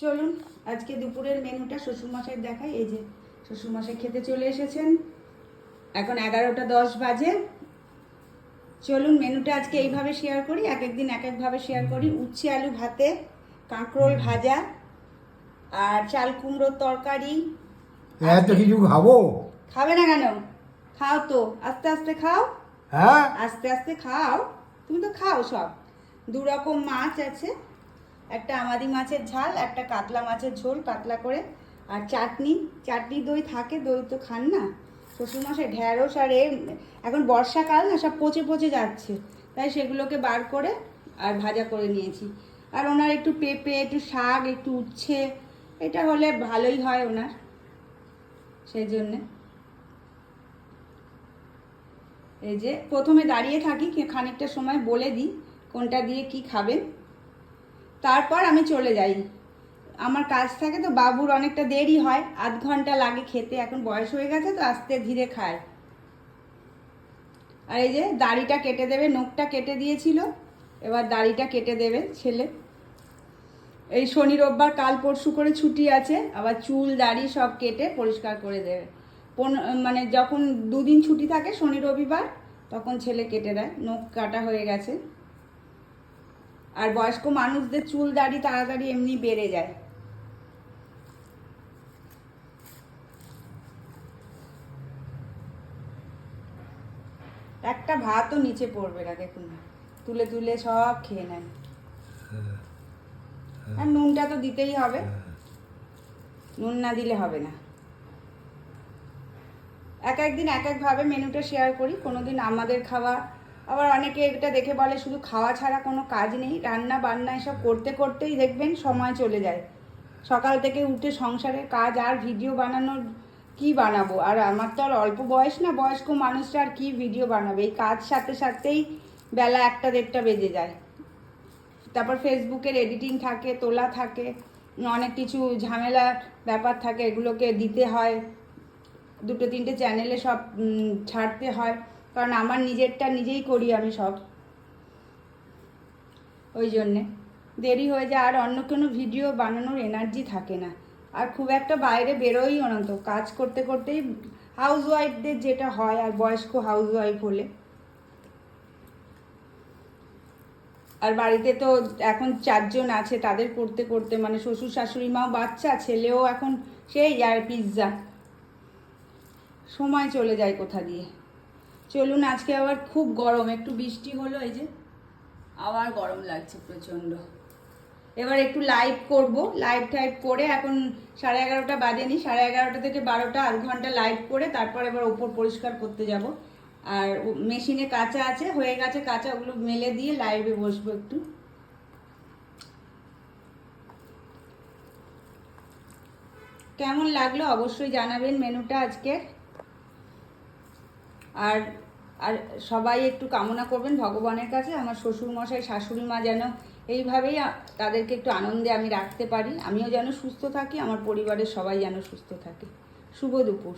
চলুন আজকে দুপুরের মেনুটা শ্বশুরমশাই দেখাই এই যে শ্বশুরমশাই খেতে চলে এসেছেন। এখন এগারোটা দশ বাজে। চলুন মেনুটা আজকে এইভাবে শেয়ার করি। এক একদিন এক একভাবে শেয়ার করি। উচ্ছে আলু ভাতে কাঁকরোল ভাজা আর চাল কুমড়োর তরকারি। এত কিছু খাব? খাবে না কেন? খাও তো। আস্তে আস্তে খাও। হ্যাঁ? আস্তে আস্তে খাও। তুমি তো খাও সব। দু রকম মাছ আছে। একটা আমাদি মাছের ঝাল, একটা কাতলা মাছের ঝোল পাতলা করে। আর চাটনি চাটনি দই থাকে, দই তো খান না। শ্বশুরমশাই ঢ্যাঁড়স আর এ এখন বর্ষাকাল না, সব পচে পচে যাচ্ছে। তাই সেগুলোকে বার করে আর ভাজা করে নিয়েছি। আর ওনার একটু পেঁপে, একটু শাক, একটু উচ্ছে, এটা হলে ভালোই হয় ওনার সেই জন্যে এই যে প্রথমে দাঁড়িয়ে থাকি, খানিকটা সময় বলে দিই কোনটা দিয়ে কি খাবেন। তারপর আমি চলে যাই। আমার কাজ থাকে তো, বাবুর অনেকটা দেরি হয়, আধ ঘণ্টা লাগে খেতে, এখন বয়স হয়ে গেছে তো, আস্তে ধীরে খায়। আর এই যে দাড়িটা কেটে দেবে, নখটা কেটে দিয়েছিল, এবার দাড়িটা কেটে দেবে ছেলে। এই শনি রোববার, কাল পরশু করে ছুটি আছে, আবার চুল, দাড়ি সব কেটে পরিষ্কার করে দেবে। মানে যখন দুদিন ছুটি থাকে, শনি রবিবার, তখন ছেলে কেটে দেয়, নখ কাটা হয়ে গেছে। আর বয়স্ক মানুষদের চুল দাড়ি তাড়াতাড়ি এমনি বেড়ে যায়। একটা ভাতও নিচে পড়বে না দেখুন তুলে তুলে সব খেয়ে নেয়। আর নুনটা তো দিতেই হবে। নুন না দিলে হবে না। এক একদিন এক একভাবে মেনুটা শেয়ার করি। কোনোদিন আমাদের খাওয়া আবার অনেকে এটা দেখে বলে, শুধু খাওয়া ছাড়া কোনো কাজ নেই, রান্না বান্না এসব করতে করতেই দেখবেন সময় চলে যায়। সকাল থেকে উঠে সংসারের কাজ আর ভিডিও বানানোর কি বানাবো? আর আমার তো আর অল্প বয়স না, বয়স্ক মানুষরা আর কি ভিডিও বানাবে? এই কাজ সাথে সাথেই বেলা একটা দেড়টা বেজে যায়। তারপর ফেসবুকের এডিটিং থাকে, তোলা থাকে, অনেক কিছু ঝামেলা ব্যাপার থাকে, এগুলোকে দিতে হয়। দুটো তিনটে চ্যানেলে সব ছাড়তে হয়। কারণ আমার নিজেরটা নিজেই করি আমি সব। ওই জন্যে। দেরি হয়ে যায়, আর অন্য কোনো ভিডিও বানানোর এনার্জি থাকে না। আর খুব একটা বাইরে বেরোই না তো। কাজ করতে করতেই হাউস ওয়াইফদের যেটা হয়, আর বয়স্ক হাউস ওয়াইফ হলে। আর বাড়িতে তো এখন চারজন আছে, তাদের করতে করতে মানে শ্বশুর শাশুড়ি মাও বাচ্চা, ছেলেও এখন সেই আর পিৎজা সময় চলে যায় কোথা দিয়ে। চলুন, আজকে আবার খুব গরম, একটু বৃষ্টি হলো, এই যে আবার গরম লাগছে প্রচণ্ড। এবার একটু লাইভ করব লাইভ টাইভ করে, এখন সাড়ে এগারোটা বাজেনি, সাড়ে এগারোটা থেকে বারোটা, আধ ঘণ্টা লাইভ করে, তারপর এবার ওপর পরিষ্কার করতে যাব। আর মেশিনে কাঁচা আছে, হয়ে গেছে কাঁচা, ওগুলো মেলে দিয়ে লাইভে বসবো একটু। কেমন লাগল অবশ্যই জানাবেন মেনুটা আজকে আর আর সবাই একটু কামনা করবেন ভগবানের কাছে, আমার শ্বশুরমশাই শাশুড়ি মা যেন এইভাবেই তাদেরকে একটু আনন্দে আমি রাখতে পারি। আমিও যেন সুস্থ থাকি, আমার পরিবারের সবাই যেন সুস্থ থাকে। শুভ দুপুর।